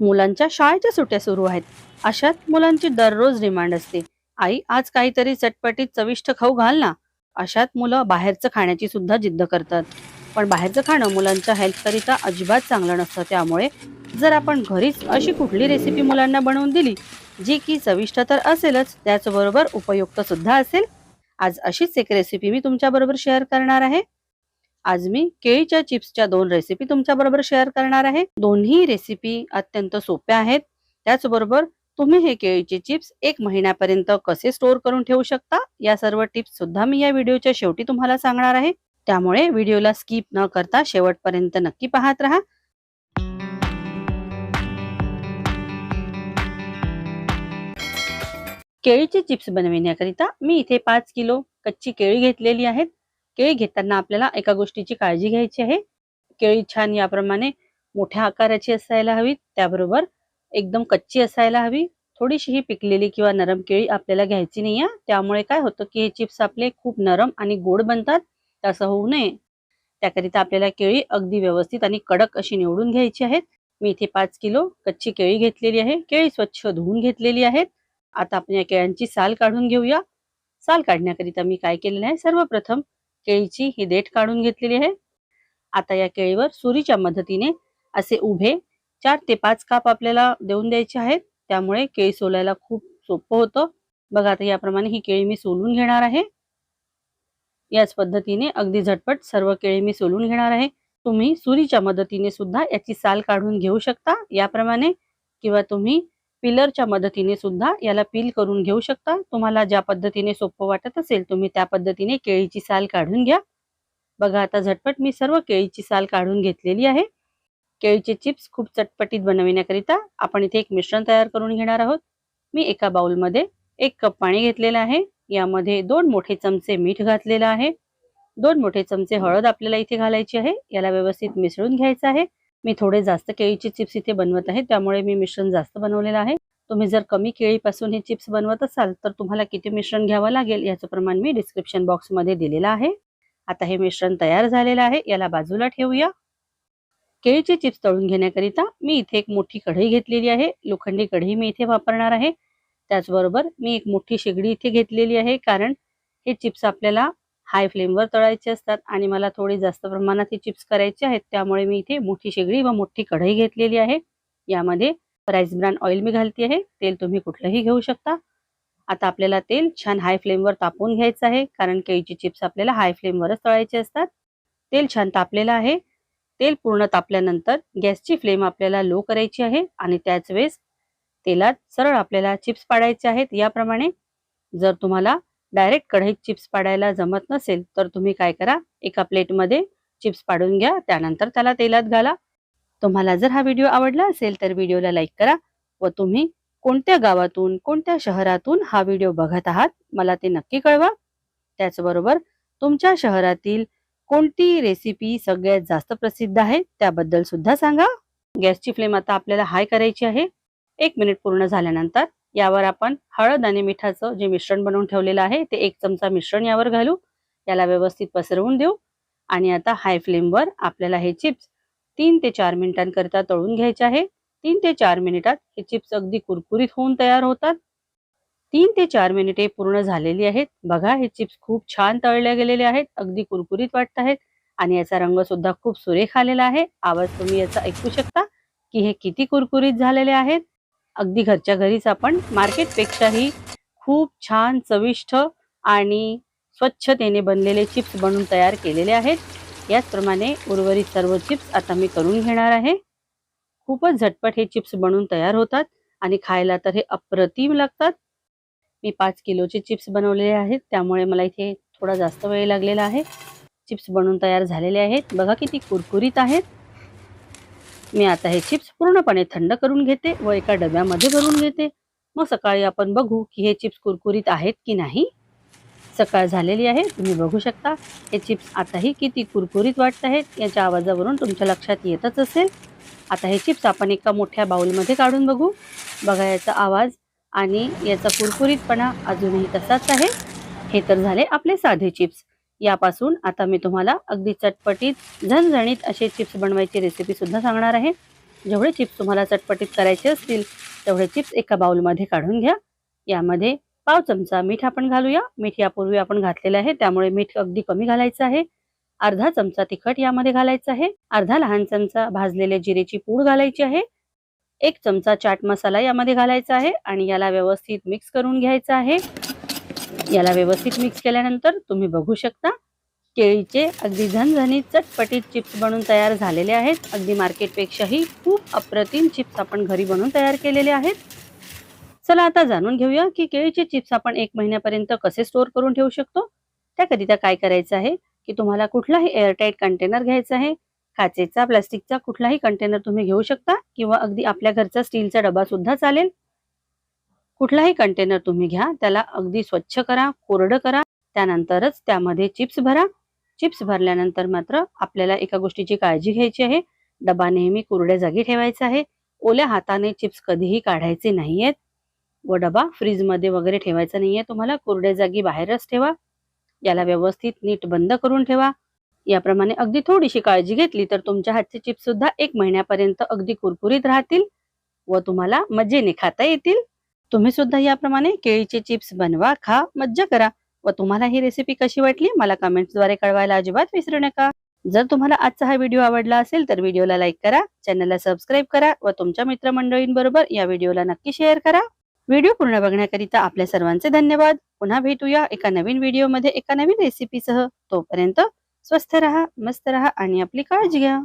मुलांच्या शाळेच्या सुट्ट्या सुरू आहेत. अशात मुलांची दररोज डिमांड असते. आई आज काहीतरी चटपटीत चविष्ट खाऊ घाल ना. अशात मुलं बाहेरचं खाण्याची सुद्धा जिद्द करतात. पण बाहेरचं खाणं मुलांच्या हेल्थ करिता अजिबात चांगलं नसतं. त्यामुळे जर आपण घरीच अशी कुठली रेसिपी मुलांना बनवून दिली जी की चविष्ट तर असेलच त्याचबरोबर उपयुक्त सुद्धा असेल आज अशीच एक रेसिपी मी तुमच्याबरोबर शेअर करणार आहे. आज मी केळीच्या चिप्सच्या दोन रेसिपी तुमच्या बरोबर शेअर करणार आहे. दोन्ही रेसिपी अत्यंत सोप्या आहेत. त्याचबरोबर तुम्ही हे केळीचे चिप्स एक महिन्यापर्यंत कसे स्टोअर करून ठेवू शकता? या सर्व टिप्स सुद्धा मी या व्हिडिओच्या शेवटी तुम्हाला सांगणार आहे. त्यामुळे व्हिडिओला स्किप न करता शेवटपर्यंत नक्की पाहत राहा. केळीचे चिप्स बनविण्याकरिता मी इथे पाच किलो कच्ची केळी घेतलेली आहेत. केळी घेताना आपल्याला एका गोष्टीची काळजी घ्यायची आहे. केळी छान याप्रमाणे मोठ्या आकाराची असायला हवी त्याबरोबर एकदम कच्ची असायला हवी. थोडीशी ही पिकलेली किंवा नरम केळी आपल्याला घ्यायची नाही आहे त्यामुळे काय होतं की हे चिप्स आपले खूप नरम आणि गोड बनतात तसं होऊ नये. त्याकरिता आपल्याला केळी अगदी व्यवस्थित आणि कडक अशी निवडून घ्यायची आहेत. मी इथे पाच किलो कच्ची केळी घेतलेली आहे. केळी स्वच्छ धुवून घेतलेली आहेत. आता आपण या केळ्यांची साल काढून घेऊया. साल काढण्याकरिता मी काय केलेलं आहे? सर्वप्रथम केळीची ही देठ काढून घेतलेली आहे. आता या केळीवर सुरीच्या मदतीने असे उभे चार ते पाच काप आपल्याला देऊन द्यायचे आहेत. त्यामुळे केळी सोलायला खूप सोपं होतं. बघा आता याप्रमाणे ही केळी मी सोलून घेणार आहे. याच पद्धतीने अगदी झटपट सर्व केळी मी सोलून घेणार आहे. तुम्ही सुरीच्या मदतीने सुद्धा याची साल काढून घेऊ शकता. याप्रमाणे किंवा तुम्ही पिलरच्या मदतीने सुद्धा याला पील करून घेऊ शकता. तुम्हाला ज्या पद्धतीने सोपं वाटत असेल तुम्ही त्या पद्धतीने केळीची साल काढून घ्या. बघा आता झटपट मी सर्व केळीची साल काढून घेतलेली आहे. केळीचे चिप्स खूप चटपटीत बनविण्याकरिता आपण इथे एक मिश्रण तयार करून घेणार आहोत. मी एका बाउलमध्ये एक कप पाणी घेतलेलं आहे. यामध्ये दोन मोठे चमचे मीठ घातलेलं आहे. दोन मोठे चमचे हळद आपल्याला इथे घालायची आहे. याला व्यवस्थित मिसळून घ्यायचं आहे. मी थोडे जास्त केळीचे चिप्स इथे बनवत आहे त्यामुळे मी मिश्रण जास्त बनवलेलं आहे. तुम्ही जर कमी केळीपासून हे चिप्स बनवत असाल तर तुम्हाला किती मिश्रण घ्यावं लागेल याचं प्रमाण मी डिस्क्रिप्शन बॉक्समध्ये दिलेलं आहे. आता हे मिश्रण तयार झालेलं आहे याला बाजूला ठेवूया. केळीचे चिप्स तळून घेण्याकरिता मी इथे एक मोठी कढई घेतलेली आहे लोखंडी कढई मी इथे वापरणार आहे. त्याचबरोबर मी एक मोठी शेगडी इथे घेतलेली आहे कारण हे चिप्स आपल्याला हाय फ्लेमवर तळायचे असतात आणि मला थोडी जास्त प्रमाणात हे चिप्स करायचे आहेत. त्यामुळे मी इथे मोठी शेगडी व मोठी कढई घेतलेली आहे. यामध्ये राईस ब्रान ऑइल मी घालते आहे. तेल तुम्ही कुठलंही घेऊ शकता. आता आपल्याला तेल छान हाय फ्लेमवर तापवून घ्यायचं आहे. कारण केळीचे चिप्स आपल्याला हाय फ्लेमवरच तळायचे असतात. तेल छान तापलेलं आहे. तेल पूर्ण तापल्यानंतर गॅसची फ्लेम आपल्याला लो करायची आहे आणि त्याच वेळेस तेलात सरळ आपल्याला चिप्स पाडायचे आहेत. याप्रमाणे जर तुम्हाला डायरेक्ट कढईत चिप्स पाडायला जमत नसेल तर तुम्ही काय करा एका प्लेटमध्ये चिप्स पाडून घ्या त्यानंतर त्याला तेलात घाला. तुम्हाला जर हा व्हिडिओ आवडला असेल तर व्हिडिओला लाईक करा व तुम्ही कोणत्या गावातून कोणत्या शहरातून हा व्हिडिओ बघत आहात मला ते नक्की कळवा. त्याचबरोबर तुमच्या शहरातील कोणती रेसिपी सगळ्यात जास्त प्रसिद्ध आहे त्याबद्दल सुद्धा सांगा. गॅसची फ्लेम आता आपल्याला हाय करायची आहे. एक मिनिट पूर्ण झाल्यानंतर यावर आपण हळद आणि मिठाचं जे मिश्रण बनवून ठेवलेलं आहे ते एक चमचा मिश्रण यावर घालू. याला व्यवस्थित पसरवून देऊ. आणि आता हाय फ्लेमवर आपल्याला हे चिप्स तीन ते चार मिनिटांकरिता तळून घ्यायचे आहे. तीन ते चार मिनिटात हे चिप्स अगदी कुरकुरीत होऊन तयार होतात. तीन ते चार मिनिटे पूर्ण झालेली आहेत. बघा हे चिप्स खूप छान तळले गेलेले आहेत. अगदी कुरकुरीत वाटत आहेत. आणि याचा रंग सुद्धा खूप सुरेख आलेला आहे. आवाज तुम्ही याचा ऐकू शकता की हे किती कुरकुरीत झालेले आहेत. अगदी घरच्या घरीच आपण मार्केटपेक्षाही खूप छान चविष्ट आणि स्वच्छतेने बनलेले चिप्स बनवून तयार केलेले आहेत. याचप्रमाणे उर्वरित सर्व चिप्स आता मी करून घेणार आहे. खूपच झटपट हे चिप्स बनवून तयार होतात आणि खायला तर हे अप्रतिम लागतात. मी पाच किलोचे चिप्स बनवलेले आहेत त्यामुळे मला इथे थोडा जास्त वेळ लागलेला आहे. चिप्स बनवून तयार झालेले आहेत. बघा किती कुरकुरीत आहेत. मी आता हे चिप्स पूर्णपणे थंड करून घेते व एका डब्यामध्ये भरून घेते. मग सकाळी आपण बघू की हे चिप्स कुरकुरीत आहेत की नाही. सकाळ झालेली आहे तुम्ही बघू शकता. हे चिप्स आताही किती कुरकुरीत वाटत आहेत याच्या आवाजावरून तुमच्या लक्षात येतच असेल. आता हे चिप्स आपण एका मोठ्या बाऊलमध्ये काढून बघू. बघा याचा आवाज आणि याचा कुरकुरीतपणा अजूनही तसाच आहे. हे तर झाले आपले साधे चिप्स यापासून आता मी तुम्हाला अगदी चटपटीत झणझणीत असे चिप्स बनवायची रेसिपी सुद्धा सांगणार आहे. जेवढे चिप्स तुम्हाला चटपटीत करायचे असतील तेवढे चिप्स एका बाउलमध्ये काढून घ्या. यामध्ये पाव चमचा मीठ आपण घालूया. मीठ यापूर्वी आपण घातलेलं आहे त्यामुळे मीठ अगदी कमी घालायचं आहे. अर्धा चमचा तिखट यामध्ये घालायचं आहे. अर्धा लहान चमचा भाजलेल्या जिरेची पूड घालायची आहे. एक चमचा चाट मसाला यामध्ये घालायचा आहे आणि याला व्यवस्थित मिक्स करून घ्यायचा आहे. याला व्यवस्थित मिक्स केल्यानंतर तुम्ही बघू शकता. केळीचे अगदी झणझणीत चटपटीत चिप्स बनवून तयार झालेले आहेत. अगदी मार्केटपेक्षाही खूप अप्रतिम चिप्स आपण घरी बनवून तयार केलेले आहेत. चला आता जाणून घेऊया की केळीचे चिप्स आपण एक महिन्यापर्यंत कसे स्टोअर करून ठेवू शकतो? त्याकरिता काय करायचं आहे? की तुम्हाला कुठलाही एअरटाईट कंटेनर घ्यायचा आहे. काचेचा प्लास्टिकचा कुठलाही कंटेनर तुम्ही घेऊ शकता. किंवा अगदी आपल्या घरचा स्टीलचा डबा सुद्धा चालेल. कुठलाही कंटेनर तुम्ही घ्या त्याला अगदी स्वच्छ करा कोरडं करा त्यानंतरच त्यामध्ये चिप्स भरा. चिप्स भरल्यानंतर मात्र आपल्याला एका गोष्टीची काळजी घ्यायची आहे. डबा नेहमी कोरड्या जागी ठेवायचा आहे. ओल्या हाताने चिप्स कधीही काढायचे नाहीयेत. व डबा फ्रीजमध्ये वगैरे ठेवायचा नाहीये. तुम्हाला कोरड्या जागी बाहेरच ठेवा. याला व्यवस्थित नीट बंद करून ठेवा. याप्रमाणे अगदी थोडीशी काळजी घेतली तर तुमच्या हातचे चिप्स सुद्धा एक महिन्यापर्यंत अगदी कुरकुरीत राहतील व तुम्हाला मजेने खाता येतील. तुम्ही सुद्धा याप्रमाणे केळीचे चिप्स बनवा खा मज्जा करा. व तुम्हाला ही रेसिपी कशी वाटली मला कमेंट्सद्वारे कळवायला अजिबात विसरू नका. जर तुम्हाला आजचा हा व्हिडिओ आवडला असेल तर व्हिडिओला लाईक करा चॅनलला सबस्क्राईब करा व तुमच्या मित्रमंडळींबरोबर या व्हिडिओला नक्की शेअर करा. व्हिडिओ पूर्ण बघण्याकरिता आपल्या सर्वांचे धन्यवाद. पुन्हा भेटूया एका नवीन व्हिडिओमध्ये एका नवीन रेसिपीसह तोपर्यंत स्वस्थ रहा मस्त रहा आणि आपली काळजी घ्या.